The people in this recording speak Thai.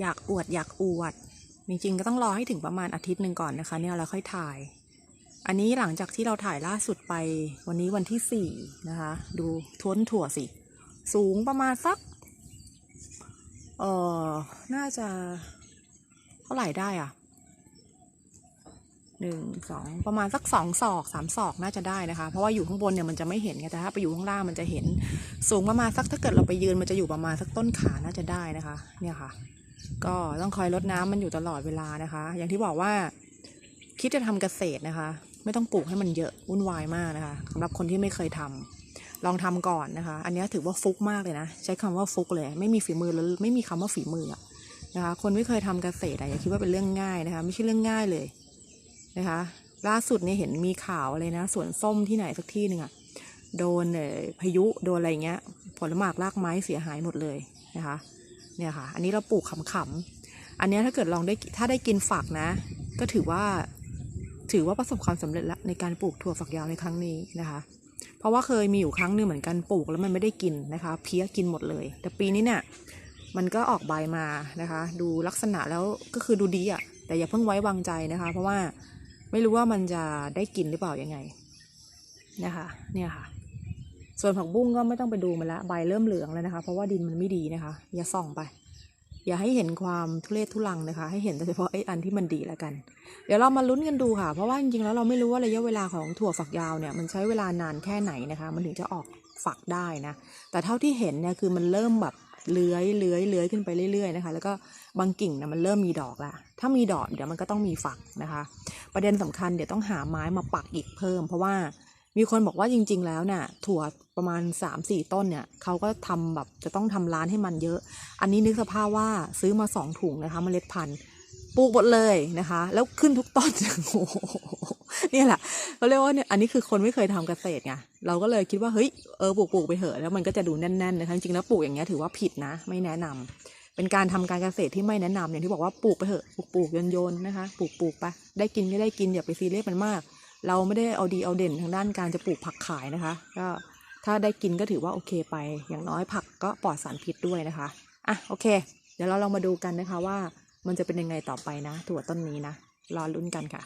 อยากอวดอยากอวด จริงๆก็ต้องรอให้ถึงประมาณอาทิตย์หนึ่งก่อนนะคะ เนี่ยเราค่อยถ่าย อันนี้หลังจากที่เราถ่ายล่าสุดไปวันนี้วันที่สี่นะคะ ดูท้นถั่วสิ สูงประมาณสัก เออน่าจะเท่าไหร่ได้อะหนึ่งสองประมาณสักสองศอกสามศอกน่าจะได้นะคะ เพราะว่าอยู่ข้างบนเนี่ยมันจะไม่เห็นไงแต่ถ้าไปอยู่ข้างล่างมันจะเห็น สูงประมาณสักถ้าเกิดเราไปยืนมันจะอยู่ประมาณสักต้นขาน่าจะได้นะคะ เนี่ยค่ะ ก็ต้องคอยรดน้ำมันอยู่ตลอดเวลานะคะ อย่างที่บอกว่าคิดจะทำเกษตรนะคะ ไม่ต้องปลูกให้มันเยอะวุ่นวายมากนะคะสำหรับคนที่ไม่เคยทำลองทำก่อนนะคะ อันนี้ถือว่าฟุกมากเลยนะ ใช้คำว่าฟุกเลย ไม่มีฝีมือแล้วไม่มีคำว่าฝีมือนะคะ คนไม่เคยทำเกษตรอะอย่าคิดว่าเป็นเรื่องง่ายนะคะ ไม่ใช่เรื่องง่ายเลยนะคะ ล่าสุดเนี่ยเห็นมีข่าวอะไรนะสวนส้มที่ไหนสักที่หนึ่งอะโดนพายุโดนอะไรเงี้ย ผลหมากรากไม้เสียหายหมดเลยนะคะ เนี่ยค่ะ อันนี้เราปลูกขำๆอันนี้ถ้าเกิดลองได้ถ้าได้กินฝักนะ ก็ถือว่าถือว่าประสบความสำเร็จแล้วในการปลูกถั่วฝักยาวในครั้งนี้นะคะ เพราะว่าเคยมีอยู่ครั้งหนึงเหมือนกันปลูกแล้วมันไม่ได้กินนะคะ เพี้ยกินหมดเลย แต่ปีนี้เนี่ยมันก็ออกใบมานะคะ ดูลักษณะแล้วก็คือดูดีอะ่ะ แต่อย่าเพิ่งไว้วางใจนะคะ เพราะว่าไม่รู้ว่ามันจะได้กินหรือเปล่ายังไงนะคะเนี่ยค่ะ ส่วนผักบุ้งก็ไม่ต้องไปดูมันละใบเริ่มเหลืองแล้วนะคะ เพราะว่าดินมันไม่ดีนะคะ อย่าส่องไป อย่าให้เห็นความทุเรศทุลังนะคะ ให้เห็นแต่เฉพาะไอ้อันที่มันดีแล้วกัน เดี๋ยวเรามาลุ้นกันดูค่ะ เพราะว่าจริงๆแล้วเราไม่รู้ว่าระยะเวลาของถั่วฝักยาวเนี่ยมันใช้เวลานานแค่ไหนนะคะ มันถึงจะออกฝักได้นะ แต่เท่าที่เห็นเนี่ยคือมันเริ่มแบบเลื้อยเลื้อยเลื้อยขึ้นไปเรื่อยๆนะคะ แล้วก็บางกิ่งเนี่ยมันเริ่มมีดอกละถ้ามีดอกเดี๋ยวมันก็ต้องมีฝักนะคะ ประเด็นสำคัญเดี๋ยวต้องหาไม้มาปักอีกเพิ่ม เพราะว่า มีคนบอกว่าจริง ๆ แล้วเนี่ยถั่วประมาณ 3-4 ต้นเนี่ยเขาก็ทำแบบจะต้องทำร้านให้มันเยอะ อันนี้นึกสภาพว่าซื้อมาสองถุงนะคะเมล็ดพันธุ์ปลูกหมดเลยนะคะ แล้วขึ้นทุกต้นโอ้โหเนี่ยแหละเขาเรียกว่าเนี่ยอันนี้คือคนไม่เคยทำเกษตรไงเราก็เลยคิดว่าเฮ้ยเออปลูกปลูกไปเถอะแล้วมันก็จะดูแน่นๆนะคะจริงๆแล้วปลูกอย่างเงี้ยถือว่าผิดนะ ไม่แนะนำเป็นการทำการเกษตรที่ไม่แนะนำอย่างที่บอกว่าปลูกไปเถอะปลูกปลูกโยนโยนๆนะคะ ปลูกปลูกไปได้กินก็ได้กินอย่าไปซีเรียสมันมาก เราไม่ได้เอาดีเอาเด่นทางด้านการจะปลูกผักขายนะคะ ก็ถ้าได้กินก็ถือว่าโอเคไป อย่างน้อยผักก็ปลอดสารพิษด้วยนะคะ อะโอเค เดี๋ยวเราลองมาดูกันนะคะว่ามันจะเป็นยังไงต่อไปนะถั่วต้นนี้นะ รอลุ้นกันค่ะ